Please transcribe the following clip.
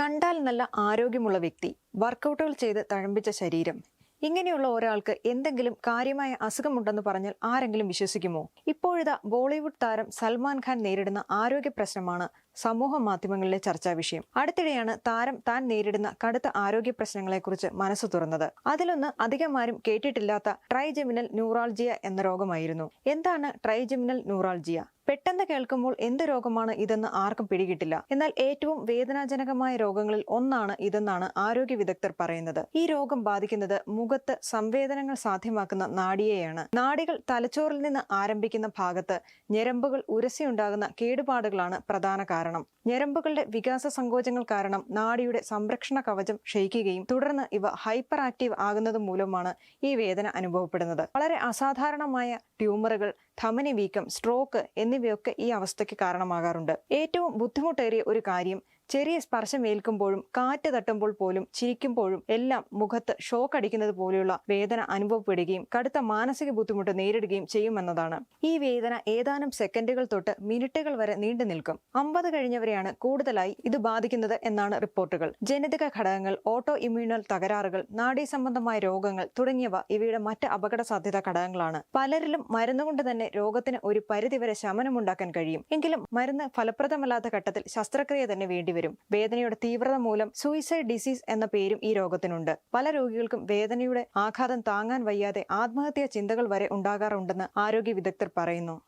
കണ്ടാൽ നല്ല ആരോഗ്യമുള്ള വ്യക്തി വർക്കൗട്ടുകൾ ചെയ്ത് തഴമ്പിച്ച ശരീരം ഇങ്ങനെയുള്ള ഒരാൾക്ക് എന്തെങ്കിലും കാര്യമായ അസുഖമുണ്ടെന്ന് പറഞ്ഞാൽ ആരെങ്കിലും വിശ്വസിക്കുമോ? ഇപ്പോഴത്തെ ബോളിവുഡ് താരം സൽമാൻ ഖാൻ നേരിടുന്ന ആരോഗ്യ പ്രശ്നമാണ് സമൂഹ മാധ്യമങ്ങളിലെ ചർച്ചാ വിഷയം. അടുത്തിടെയാണ് താരം താൻ നേരിടുന്ന കടുത്ത ആരോഗ്യ പ്രശ്നങ്ങളെക്കുറിച്ച് മനസ്സ് തുറന്നത്. അതിലൊന്ന് അധികമാരും കേട്ടിട്ടില്ലാത്ത ട്രൈജെമിനൽ ന്യൂറാൾജിയ എന്ന രോഗമായിരുന്നു. എന്താണ് ട്രൈജെമിനൽ ന്യൂറാൾജിയ? പെട്ടെന്ന് കേൾക്കുമ്പോൾ എന്ത് രോഗമാണ് ഇതെന്ന് ആർക്കും പിടികിട്ടില്ല. എന്നാൽ ഏറ്റവും വേദനാജനകമായ രോഗങ്ങളിൽ ഒന്നാണ് ഇതെന്നാണ് ആരോഗ്യ വിദഗ്ധർ പറയുന്നത്. ഈ രോഗം ബാധിക്കുന്നത് മുഖത്ത് സംവേദനങ്ങൾ സാധ്യമാക്കുന്ന നാടിയെയാണ് നാടികൾ തലച്ചോറിൽ നിന്ന് ആരംഭിക്കുന്ന ഭാഗത്ത് ഞരമ്പുകൾ ഉരസിയുണ്ടാകുന്ന കേടുപാടുകളാണ് പ്രധാന കാരണം. ഞരമ്പുകളുടെ വികാസ സങ്കോചങ്ങൾ കാരണം നാടിയുടെ സംരക്ഷണ കവചം ക്ഷയിക്കുകയും തുടർന്ന് ഇവ ഹൈപ്പർ ആക്റ്റീവ് ആകുന്നത് മൂലമാണ് ഈ വേദന അനുഭവപ്പെടുന്നത്. വളരെ അസാധാരണമായ ട്യൂമറുകൾ ധമനി വീക്കം സ്ട്രോക്ക് എന്നിവയൊക്കെ ഈ അവസ്ഥയ്ക്ക് കാരണമാകാറുണ്ട്. ഏറ്റവും ബുദ്ധിമുട്ടേറിയ ഒരു കാര്യം ചെറിയ സ്പർശം ഏൽക്കുമ്പോഴും കാറ്റ് തട്ടുമ്പോൾ പോലും ചിരിക്കുമ്പോഴും എല്ലാം മുഖത്ത് ഷോക്ക് അടിക്കുന്നത് പോലെയുള്ള വേദന അനുഭവപ്പെടുകയും കടുത്ത മാനസിക ബുദ്ധിമുട്ട് നേരിടുകയും ചെയ്യുമെന്നതാണ്. ഈ വേദന ഏതാനും സെക്കൻഡുകൾ തൊട്ട് മിനിറ്റുകൾ വരെ നീണ്ടു നിൽക്കും. അമ്പത് കഴിഞ്ഞവരെയാണ് കൂടുതലായി ഇത് ബാധിക്കുന്നത് എന്നാണ് റിപ്പോർട്ടുകൾ. ജനിതക ഘടകങ്ങൾ ഓട്ടോ ഇമ്മ്യൂണൽ തകരാറുകൾ നാഡീ സംബന്ധമായ രോഗങ്ങൾ തുടങ്ങിയവ ഇവയുടെ മറ്റ് അപകട സാധ്യത ഘടകങ്ങളാണ്. പലരിലും മരുന്നുകൊണ്ട് തന്നെ രോഗത്തിന് ഒരു പരിധിവരെ ശമനമുണ്ടാക്കാൻ കഴിയും. എങ്കിലും മരുന്ന് ഫലപ്രദമല്ലാത്ത ഘട്ടത്തിൽ ശസ്ത്രക്രിയ തന്നെ വേണ്ടിവരും. വേദനയുടെ തീവ്രത മൂലം സൂയിസൈഡ് ഡിസീസ് എന്ന പേരും ഈ രോഗത്തിനുണ്ട്. പല രോഗികൾക്കും വേദനയുടെ ആഘാതം താങ്ങാൻ വയ്യാതെ ആത്മഹത്യാ ചിന്തകൾ വരെ ഉണ്ടാകാറുണ്ടെന്ന് ആരോഗ്യ വിദഗ്ധർ പറയുന്നു.